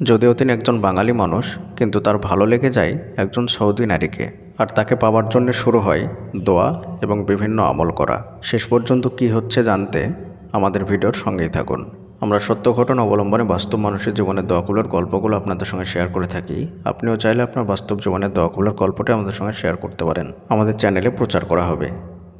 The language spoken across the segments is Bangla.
যদিও তিনি একজন বাঙালি মানুষ, কিন্তু তার ভালো লেগে যায় একজন সৌদি নারীকে। আর তাকে পাওয়ার জন্য শুরু হয় দোয়া এবং বিভিন্ন আমল করা। শেষ পর্যন্ত কি হচ্ছে জানতে আমাদের ভিডিওর সঙ্গেই থাকুন। আমরা সত্য ঘটনা অবলম্বনে বাস্তব মানুষের জীবনের দোয়াগুলোর গল্পগুলো আপনাদের সঙ্গে শেয়ার করে থাকি। আপনিও চাইলে আপনার বাস্তব জীবনের দোয়াগুলোর গল্পটি আমাদের সঙ্গে শেয়ার করতে পারেন। আমাদের চ্যানেলে প্রচার করা হবে।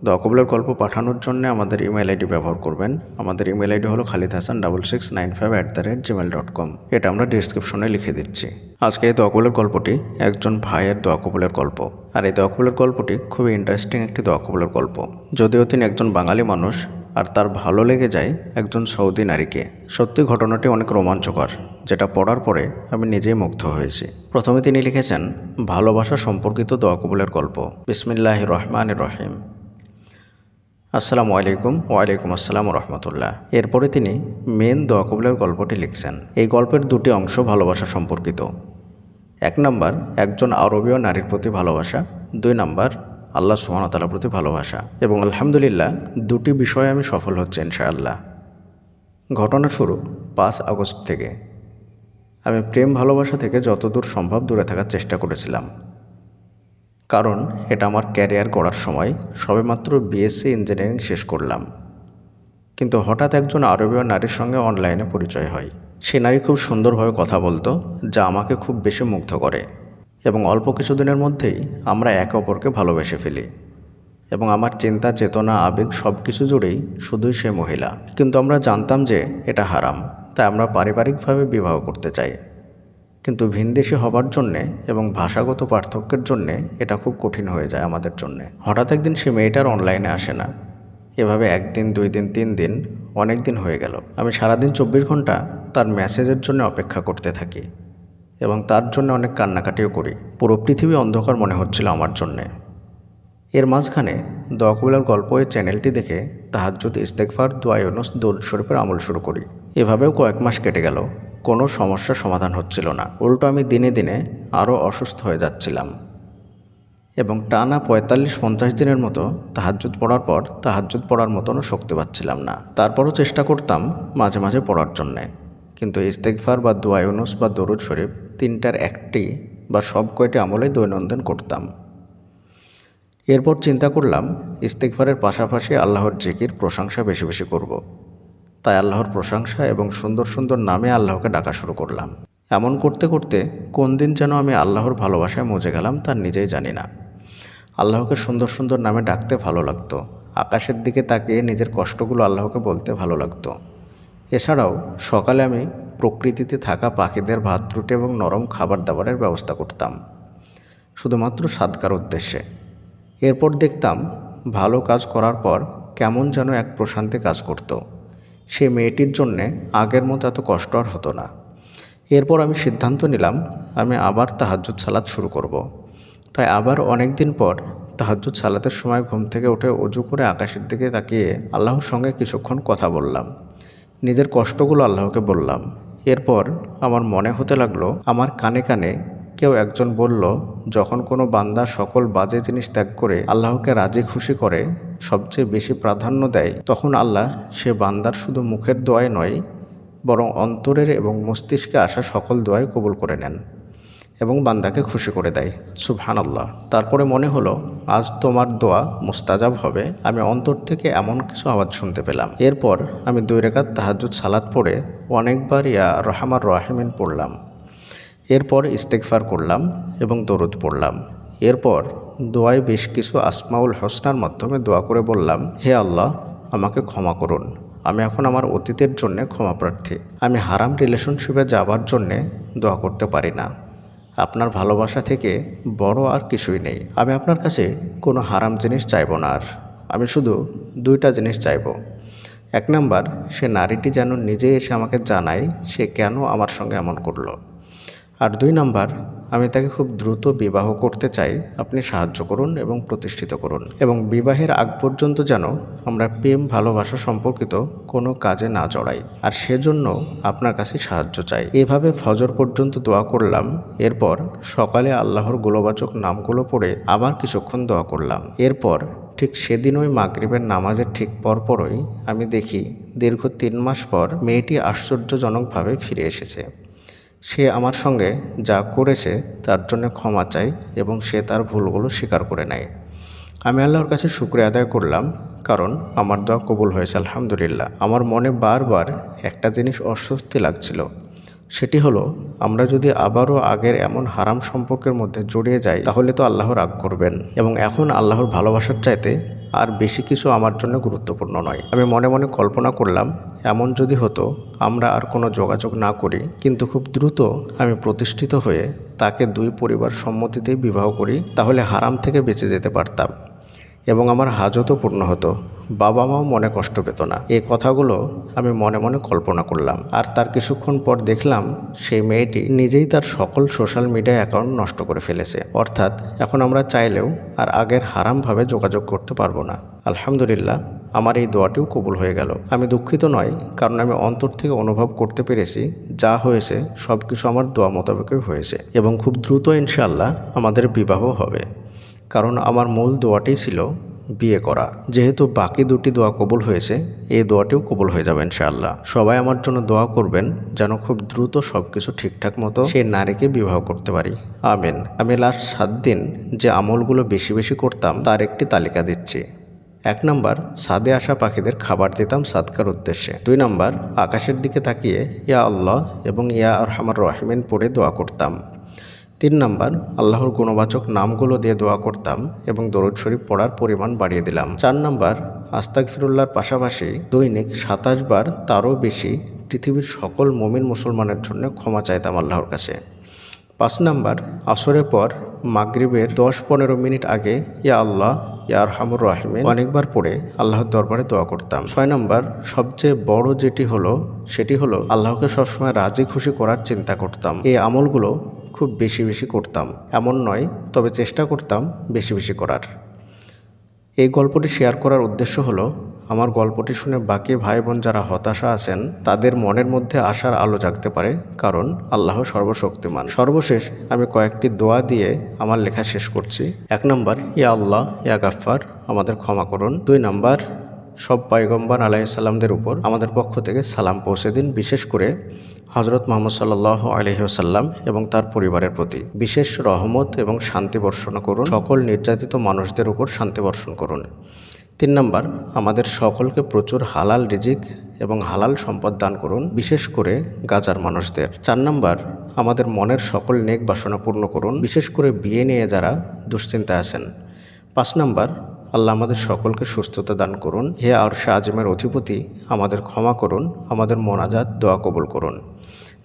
দোয়াকবুলের গল্প পাঠানোর জন্য আমাদের ইমেল আইডি ব্যবহার করবেন। আমাদের ইমেল আইডি হলো Khalid Hasan double six nine five at the rate Gmail dot com এটা আমরা ডিসক্রিপশনে লিখে দিচ্ছি। আজকে এই দোয়াকবুলের গল্পটি একজন ভাইয়ের দোয়াকবুলের গল্প। আর এই দোয়াকবুলের গল্পটি খুবই ইন্টারেস্টিং একটি দোয়াকবুলের গল্প। যদিও তিনি একজন বাঙালি মানুষ, আর তার ভালো লেগে যায় একজন সৌদি নারীকে। সত্যি ঘটনাটি অনেক রোমাঞ্চকর, যেটা পড়ার পরে আমি নিজেই মুগ্ধ হয়েছি। প্রথমে তিনি লিখেছেন, ভালোবাসা সম্পর্কিত দোয়াকবুলের গল্প। বিসমিল্লাহ রহমান রহিম। আসসালামু আলাইকুম ওয়ালাইকুম আসসালাম রহমতুল্লাহ। এরপরে তিনি মেন দোয়া কবুলের গল্পটি লিখছেন। এই গল্পের দুটি অংশ ভালোবাসা সম্পর্কিত। এক নম্বর, একজন আরবীয় নারীর প্রতি ভালোবাসা। দুই নম্বর, আল্লাহ সুহামতালার প্রতি ভালোবাসা। এবং আলহামদুলিল্লাহ, দুটি বিষয়ে আমি সফল হচ্ছে ইনশাআল্লাহ। ঘটনা শুরু পাঁচ আগস্ট থেকে। আমি প্রেম ভালোবাসা থেকে যতদূর সম্ভব দূরে থাকার চেষ্টা করেছিলাম। কারণ এটা আমার ক্যারিয়ার করার সময়। সবেমাত্র বিএসসি ইঞ্জিনিয়ারিং শেষ করলাম। কিন্তু হঠাৎ একজন আরবীয় নারীর সঙ্গে অনলাইনে পরিচয় হয়। সে নারী খুব সুন্দরভাবে কথা বলতো, যা আমাকে খুব বেশি মুগ্ধ করে। এবং অল্প কিছুদিনের মধ্যেই আমরা একে অপরকে ভালোবেসে ফেলি। এবং আমার চিন্তা, চেতনা, আবেগ সব কিছু জুড়েই শুধুই সে মহিলা। কিন্তু আমরা জানতাম যে এটা হারাম, তাই আমরা পারিবারিকভাবে বিবাহ করতে চাই। কিন্তু ভিনদেশি হবার জন্যে এবং ভাষাগত পার্থক্যের জন্যে এটা খুব কঠিন হয়ে যায় আমাদের জন্যে। হঠাৎ একদিন সে মেয়েটার অনলাইনে আসে না। এভাবে একদিন, দুই দিন, তিন দিন, অনেক দিন হয়ে গেল। আমি সারাদিন চব্বিশ ঘণ্টা তার মেসেজের জন্য অপেক্ষা করতে থাকি এবং তার জন্য অনেক কান্নাকাটিও করি। পুরো পৃথিবী অন্ধকার মনে হচ্ছিল আমার জন্যে। এর মাঝখানে দোয়াকবিলার গল্প এই চ্যানেলটি দেখে তাহাজ্জুদ ইস্তেকফার দোয়ায়নস দৌড় শরীফের আমল শুরু করি। এভাবেও কয়েক মাস কেটে গেল। কোনো সমস্যার সমাধান হচ্ছিল না। উল্টো আমি দিনে দিনে আরও অসুস্থ হয়ে যাচ্ছিলাম। এবং টানা পঁয়তাল্লিশ পঞ্চাশ দিনের মতো তাহাজ্জুদ পড়ার পর তাহাজ্জুদ পড়ার মতনও শক্তি পাচ্ছিলাম না। তারপরও চেষ্টা করতাম মাঝে মাঝে পড়ার জন্যে। কিন্তু ইস্তেকফার বা দোয়ায়ুনুস বা দরুদ শরীফ তিনটার একটি বা সব কয়টি আমলে দৈনন্দিন করতাম। এরপর চিন্তা করলাম ইস্তেকফারের পাশাপাশি আল্লাহর জিকির প্রশংসা বেশি বেশি করব। তাই আল্লাহর প্রশংসা এবং সুন্দর সুন্দর নামে আল্লাহকে ডাকা শুরু করলাম। এমন করতে করতে কোন দিন যেন আমি আল্লাহর ভালোবাসায় মজে গেলাম তার নিজেই জানি না। আল্লাহকে সুন্দর সুন্দর নামে ডাকতে ভালো লাগতো। আকাশের দিকে তাকিয়ে নিজের কষ্টগুলো আল্লাহকে বলতে ভালো লাগতো। এছাড়াও সকালে আমি প্রকৃতিতে থাকা পাখিদের ভাত, রুটি এবং নরম খাবার দাবারের ব্যবস্থা করতাম। শুধুমাত্র সাদকার উদ্দেশ্যে। এরপর দেখতাম ভালো কাজ করার পর কেমন যেন এক প্রশান্তি কাজ করতো। সে মেয়েটির জন্যে আগের মতো এত কষ্ট আর হতো না। এরপর আমি সিদ্ধান্ত নিলাম, আমি আবার তাহাজ্জুদ সালাদ শুরু করব। তাই আবার অনেক দিন পর তাহাজ্জুদ সালাতের সময় ঘুম থেকে উঠে অজু করে আকাশের দিকে তাকিয়ে আল্লাহর সঙ্গে কিছুক্ষণ কথা বললাম। নিজের কষ্টগুলো আল্লাহকে বললাম। এরপর আমার মনে হতে লাগল, আমার কানে কানে কেউ একজন বলল, যখন কোনো বান্দা সকল বাজে জিনিস ত্যাগ করে আল্লাহকে রাজি খুশি করে, সবচেয়ে বেশি প্রাধান্য দেয়, তখন আল্লাহ সে বান্দার শুধু মুখের দোয়ায় নয়, বরং অন্তরের এবং মস্তিষ্কে আসা সকল দোয়াই কবুল করে নেন এবং বান্দাকে খুশি করে দেয়। সুবহান আল্লাহ তারপরে মনে হলো, আজ তোমার দোয়া মুস্তাজাব হবে। আমি অন্তর থেকে এমন কিছু আওয়াজ শুনতে পেলাম। এরপর আমি দুই রেখাত তাহাজুদ সালাদ পড়ে অনেকবার ইয়া রহমার রাহিমিন পড়লাম। এরপর ইস্তেকফার করলাম এবং দরুদ পড়লাম। এরপর দোয়ায় বেশ কিছু আসমাউল হোসনার মাধ্যমে দোয়া করে বললাম, হে আল্লাহ, আমাকে ক্ষমা করুন। আমি এখন আমার অতীতের জন্যে ক্ষমা প্রার্থী। আমি হারাম রিলেশনশিপে যাবার জন্যে দোয়া করতে পারি না। আপনার ভালোবাসা থেকে বড় আর কিছুই নেই। আমি আপনার কাছে কোনো হারাম জিনিস চাইব না আর। আমি শুধু দুইটা জিনিস চাইব। এক নাম্বার, সে নারীটি যেন নিজে এসে আমাকে জানায় সে কেন আমার সঙ্গে এমন করল। আর দুই নাম্বার, আমি তাকে খুব দ্রুত বিবাহ করতে চাই। আপনি সাহায্য করুন এবং প্রতিষ্ঠিত করুন। এবং বিবাহের আগ পর্যন্ত যেন আমরা প্রেম, ভালোবাসা সম্পর্কিত কোনো কাজে না জড়াই। আর সেজন্য আপনার কাছে সাহায্য চাই। এভাবে ফজর পর্যন্ত দোয়া করলাম। এরপর সকালে আল্লাহর গোলবাচক নামগুলো পড়ে আবার কিছুক্ষণ দোয়া করলাম। এরপর ঠিক সেদিন ওই মাগরিবের নামাজের ঠিক পরপরই আমি দেখি দীর্ঘ তিন মাস পর মেয়েটি আশ্চর্যজনকভাবে ফিরে এসেছে। সে আমার সঙ্গে যা করেছে তার জন্য ক্ষমা চাই এবং সে তার ভুলগুলো স্বীকার করে নেয়। আমি আল্লাহর কাছে শুক্রিয়া আদায় করলাম, কারণ আমার দোয়া কবুল হয়েছে, আলহামদুলিল্লাহ। আমার মনে বারবার একটা জিনিস অস্বস্তি লাগছিল। সেটি হলো, আমরা যদি আবারও আগের এমন হারাম সম্পর্কের মধ্যে জড়িয়ে যাই, তাহলে তো আল্লাহ রাগ করবেন। এবং এখন আল্লাহর ভালোবাসার চাইতে আর বেশি কিছু আমার জন্য গুরুত্বপূর্ণ নয়। আমি মনে মনে কল্পনা করলাম, এমন যদি হতো, আমরা আর কোনো যোগাযোগ না করি, কিন্তু খুব দ্রুত আমি প্রতিষ্ঠিত হয়ে তাকে দুই পরিবার সম্মতিতেই বিবাহ করি, তাহলে হারাম থেকে বেঁচে যেতে পারতাম। এবং আমার হাজতও পূর্ণ হতো। বাবা মাও মনে কষ্ট পেত না। এই কথাগুলো আমি মনে মনে কল্পনা করলাম। আর তার কিছুক্ষণ পর দেখলাম সেই মেয়েটি নিজেই তার সকল সোশ্যাল মিডিয়া অ্যাকাউন্ট নষ্ট করে ফেলেছে। অর্থাৎ এখন আমরা চাইলেও আর আগের হারামভাবে যোগাযোগ করতে পারব না। আলহামদুলিল্লাহ, আমার এই দোয়াটিও কবুল হয়ে গেল। আমি দুঃখিত নয়, কারণ আমি অন্তর থেকে অনুভব করতে পেরেছি যা হয়েছে সব কিছু আমার দোয়া মোতাবেকই হয়েছে। এবং খুব দ্রুত ইনশাল্লাহ আমাদের বিবাহ হবে। কারণ আমার মূল দোয়াটি ছিল বিয়ে করা। যেহেতু বাকি দুটি দোয়া কবুল হয়েছে এই দোয়াটিও কবুল হয়ে যাবে ইনশাআল্লাহ। সবাই আমার জন্য দোয়া করবেন যেন খুব দ্রুত সব কিছু ঠিকঠাক মতো সেই নারীকে বিবাহ করতে পারি। আমেন। আমি লাস্ট সাত দিন যে আমলগুলো বেশি বেশি করতাম, তার একটি তালিকা দিচ্ছি। এক নম্বর সাদে আসা পাখিদের খাবার দিতাম সাদকার উদ্দেশ্যে। দুই নম্বর, আকাশের দিকে তাকিয়ে ইয়া আল্লাহ এবং ইয়া আর হামার রহিমেন পড়ে দোয়া করতাম। তিন নাম্বার, আল্লাহর গুণবাচক নামগুলো দিয়ে দোয়া করতাম এবং দরুদ শরীফ পড়ার পরিমাণ বাড়িয়ে দিলাম। চার নাম্বার আস্তাক ফিরুল্লাহর পাশাপাশি দৈনিক সাতাশ বার তারও বেশি পৃথিবীর সকল মমিন মুসলমানের জন্য ক্ষমা চাইতাম আল্লাহর কাছে। পাঁচ নাম্বার, আসরের পর মাগরিবের দশ পনেরো মিনিট আগে ইয়া আল্লাহ, ইয়া আরহামুর রাহিমিন অনেকবার পড়ে আল্লাহর দরবারে দোয়া করতাম। ছয় নম্বর, সবচেয়ে বড় যেটি হলো, সেটি হলো আল্লাহকে সবসময় রাজি খুশি করার চিন্তা করতাম। এই আমলগুলো খুব বেশি বেশি করতাম। এমন নয়, তবে চেষ্টা করতাম বেশি বেশি করার। এই গল্পটি শেয়ার করার উদ্দেশ্য হলো, আমার গল্পটি শুনে বাকি ভাই বোন যারা হতাশা আছেন, তাদের মনের মধ্যে আশার আলো জাগতে পারে, কারণ আল্লাহ সর্বশক্তিমান। সর্বশেষ আমি কয়েকটি দোয়া দিয়ে আমার লেখা শেষ করছি। এক নম্বর, ইয়া আল্লাহ, ইয়া গাফফার, আমাদের ক্ষমা করুন। দুই নম্বর সব পয়গম্বর আলাইসাল্লামদের উপর আমাদের পক্ষ থেকে সালাম পৌঁছে দিন, বিশেষ করে হজরত মোহাম্মদ সাল্লাহ আলহিহাসাল্লাম এবং তার পরিবারের প্রতি। বিশেষ রহমত এবং শান্তি বর্ষণ করুন। সকল নির্যাতিত মানুষদের উপর শান্তি বর্ষণ করুন। তিন নম্বর, আমাদের সকলকে প্রচুর হালাল রিজিক এবং হালাল সম্পদ দান করুন, বিশেষ করে গাজার মানুষদের। চার নম্বর, আমাদের মনের সকল নেক বাসনা পূর্ণ করুন, বিশেষ করে বিয়ে নিয়ে যারা দুশ্চিন্তায় আছেন। পাঁচ নম্বর আল্লাহ আমাদের সকলকে সুস্থতা দান করুন। হে আর শাহ আজমের অধিপতি, আমাদের ক্ষমা করুন, আমাদের মোনাজাত দোয়া কবুল করুন।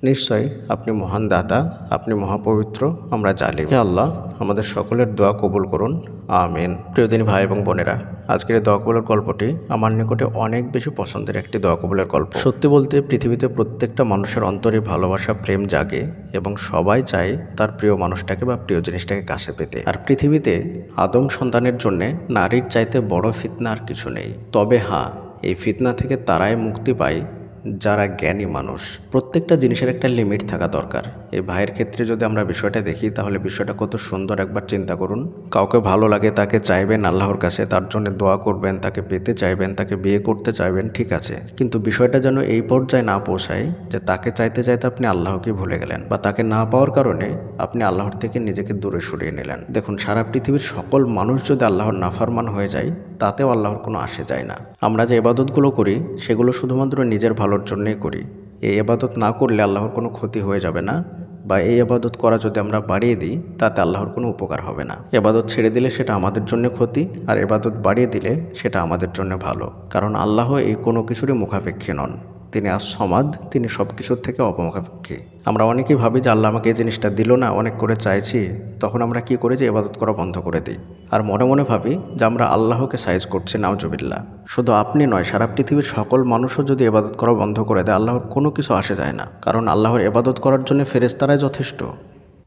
নিশ্চয় আপনি মহান দাতা, আপনি মহাপবিত্র, আমরা জানি হে আল্লাহ, আমাদের সকলের দোয়া কবুল করুন। আমিন। প্রিয়দিনী ভাই এবং বোনেরা, আজকের দোয়া কবুলের গল্পটি আমার নিকটে অনেক বেশি পছন্দের একটি দোয়া কবুলের গল্প। সত্যি বলতে পৃথিবীতে প্রত্যেকটা মানুষের অন্তরে ভালোবাসা, প্রেম জাগে এবং সবাই চায় তার প্রিয় মানুষটাকে বা প্রিয় জিনিসটাকে কাছে পেতে। আর পৃথিবীতে আদম সন্তানের জন্য নারীর চাইতে বড় ফিতনা আর কিছু নেই। তবে হ্যাঁ এই ফিতনা থেকে তারাই মুক্তি পায় যারা জ্ঞানী মানুষ, প্রত্যেকটা জিনিসের একটা লিমিট থাকা দরকার। এই ভাইয়ের ক্ষেত্রে যদি আমরা বিষয়টা দেখি, তাহলে বিষয়টা কত সুন্দর একবার চিন্তা করুন। কাউকে ভালো লাগে তাকে চাইবেন আল্লাহর কাছে, তার জন্য দোয়া করবেন, তাকে পেতে চাইবেন, তাকে বিয়ে করতে চাইবেন, ঠিক আছে। কিন্তু বিষয়টা যেন এই পর্যায়ে না পৌঁছায় যে তাকে চাইতে চাইতে আপনি আল্লাহকে ভুলে গেলেন বা তাকে না পাওয়ার কারণে আপনি আল্লাহর থেকে নিজেকে দূরে সরিয়ে নিলেন। দেখুন, সারা পৃথিবীর সকল মানুষ যদি আল্লাহর নাফারমান হয়ে যায় তাতেও আল্লাহর কোনো আসে যায় না। আমরা যে এবাদতগুলো করি, সেগুলো শুধুমাত্র নিজের ভালোর জন্যেই করি। এই এবাদত না করলে আল্লাহর কোনো ক্ষতি হয়ে যাবে না বা এই আবাদত করা যদি আমরা বাড়িয়ে দিই, তাতে আল্লাহর কোনো উপকার হবে না। এবাদত ছেড়ে দিলে সেটা আমাদের জন্য ক্ষতি, আর এবাদত বাড়িয়ে দিলে সেটা আমাদের জন্য ভালো। কারণ আল্লাহ এই কোনো কিছুরই মুখাপেক্ষী নন। তিনি আসমাদ সমাদ, তিনি সব কিছুর থেকে অপমুখাপেক্ষী। আমরা অনেকেই ভাবি যে আল্লাহ আমাকে এই জিনিসটা দিল না, অনেক করে চাইছি, তখন আমরা কি করে যে এবাদত করা বন্ধ করে দিই। আর মনে মনে ভাবি যে আমরা আল্লাহকে সাইজ করছি নাওজবিল্লা শুধু আপনি নয়, সারা পৃথিবীর সকল মানুষও যদি এবাদত করা বন্ধ করে দেয়, আল্লাহর কোনো কিছু আসে যায় না। কারণ আল্লাহর এবাদত করার জন্য ফেরেস্তারাই যথেষ্ট।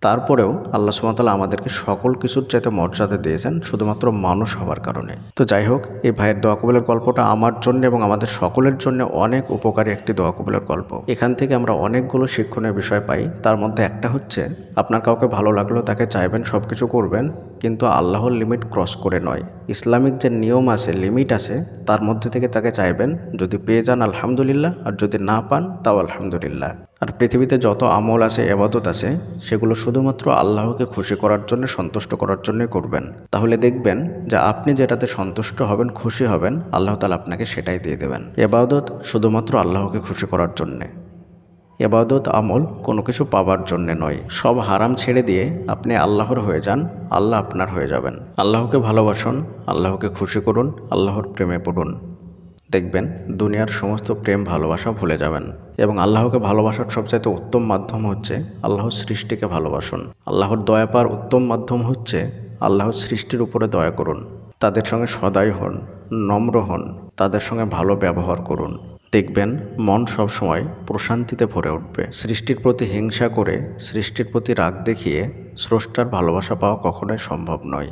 তারপরেও আল্লাহ সুমতাল্লাহ আমাদেরকে সকল কিছুর চাইতে মর্যাদা দিয়েছেন, শুধুমাত্র মানুষ হওয়ার কারণে। তো যাই হোক, এই ভাইয়ের দোয়া গল্পটা আমার জন্য এবং আমাদের সকলের জন্য অনেক উপকারী একটি দোয়া গল্প। এখান থেকে আমরা অনেকগুলো শিক্ষণীয় বিষয় পাই। তার মধ্যে একটা হচ্ছে, আপনার কাউকে ভালো লাগল তাকে চাইবেন সব কিছু করবেন, কিন্তু আল্লাহর লিমিট ক্রস করে নয়। ইসলামিক যে নিয়ম আছে, লিমিট আছে, তার মধ্যে থেকে তাকে চাইবেন, যদি পেয়ে যান আলহামদুলিল্লাহ, আর যদি না পান, তাও আলহামদুলিল্লাহ। আর পৃথিবীতে যত আমল আছে, এবাদত আছে, সেগুলো শুধুমাত্র আল্লাহকে খুশি করার জন্য, সন্তুষ্ট করার জন্যই করবেন। তাহলে দেখবেন যে আপনি যেটাতে সন্তুষ্ট হবেন, খুশি হবেন, আল্লাহ তালা আপনাকে সেটাই দিয়ে দেবেন। এবাদত শুধুমাত্র আল্লাহকে খুশি করার জন্যে। এবাদত, আমল কোনো কিছু পাবার জন্যে নয়। সব হারাম ছেড়ে দিয়ে আপনি আল্লাহর হয়ে যান, আল্লাহ আপনার হয়ে যাবেন। আল্লাহকে ভালোবাসুন, আল্লাহকে খুশি করুন, আল্লাহর প্রেমে পড়ুন। দেখবেন দুনিয়ার সমস্ত প্রেম, ভালোবাসা ভুলে যাবেন এবং আল্লাহকে ভালোবাসার সবচাইতে উত্তম মাধ্যম হচ্ছে আল্লাহর সৃষ্টিকে ভালোবাসুন। আল্লাহর দয়া পাওয়ার উত্তম মাধ্যম হচ্ছে আল্লাহর সৃষ্টির উপরে দয়া করুন। তাদের সঙ্গে সদাই হন, নম্র হন, তাদের সঙ্গে ভালো ব্যবহার করুন। দেখবেন মন সবসময় প্রশান্তিতে ভরে উঠবে। সৃষ্টির প্রতি হিংসা করে সৃষ্টির প্রতি রাগ দেখিয়ে স্রষ্টার ভালোবাসা পাওয়া কখনোই সম্ভব নয়।